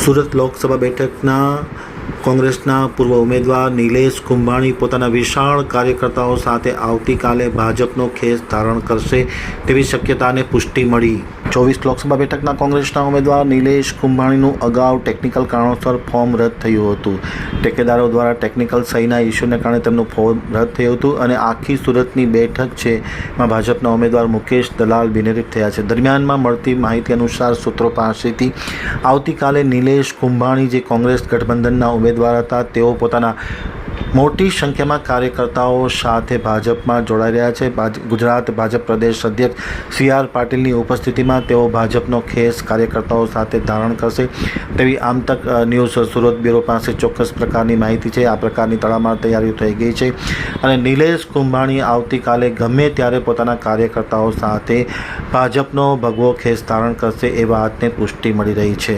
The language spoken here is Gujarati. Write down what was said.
સુરત લોકસભા બેઠકના કોંગ્રેસના પૂર્વ ઉમેદવાર નિલેશ કુંભાણી પોતાના વિશાળ કાર્યકર્તાઓ સાથે આવતીકાલે ભાજપનો ખેસ ધારણ કરશે તેવી શક્યતાને પુષ્ટિ મળી. ચોવીસ લોકસભા બેઠકના કોંગ્રેસના ઉમેદવાર નિલેશ કુંભાણીનું અગાઉ ટેકનિકલ કારણોસર ફોર્મ રદ થયું હતું. ટેકેદારો દ્વારા ટેકનિકલ સહીના ઇસ્યુને કારણે તેમનું ફોર્મ રદ થયું હતું અને આખી સુરતની બેઠક છે એમાં ભાજપના ઉમેદવાર મુકેશ દલાલ બિનેરિત થયા છે. દરમિયાનમાં મળતી માહિતી અનુસાર સૂત્રો પાસેથી આવતીકાલે નિલેશ કુંભાણી જે કોંગ્રેસ ગઠબંધનના ઉમેદવાર હતા, તેઓ પોતાના મોટી સંખ્યામાં કાર્યકર્તાઓ સાથે ભાજપમાં જોડાઈ રહ્યા છે. ગુજરાત ભાજપ પ્રદેશ અધ્યક્ષ સી આર પાટીલની ઉપસ્થિતિમાં તેઓ ભાજપનો ખેસ કાર્યકર્તાઓ સાથે ધારણ કરશે. તેવી આમતક તક ન્યૂઝ સુરત બ્યુરો પાસે ચોક્કસ પ્રકારની માહિતી છે. આ પ્રકારની તડામાર તૈયારીઓ થઈ ગઈ છે અને નિલેશ કુંભાણી આવતીકાલે ગમે ત્યારે પોતાના કાર્યકર્તાઓ સાથે ભાજપનો ભગવો ખેસ ધારણ કરશે એ વાતને પુષ્ટિ મળી રહી છે.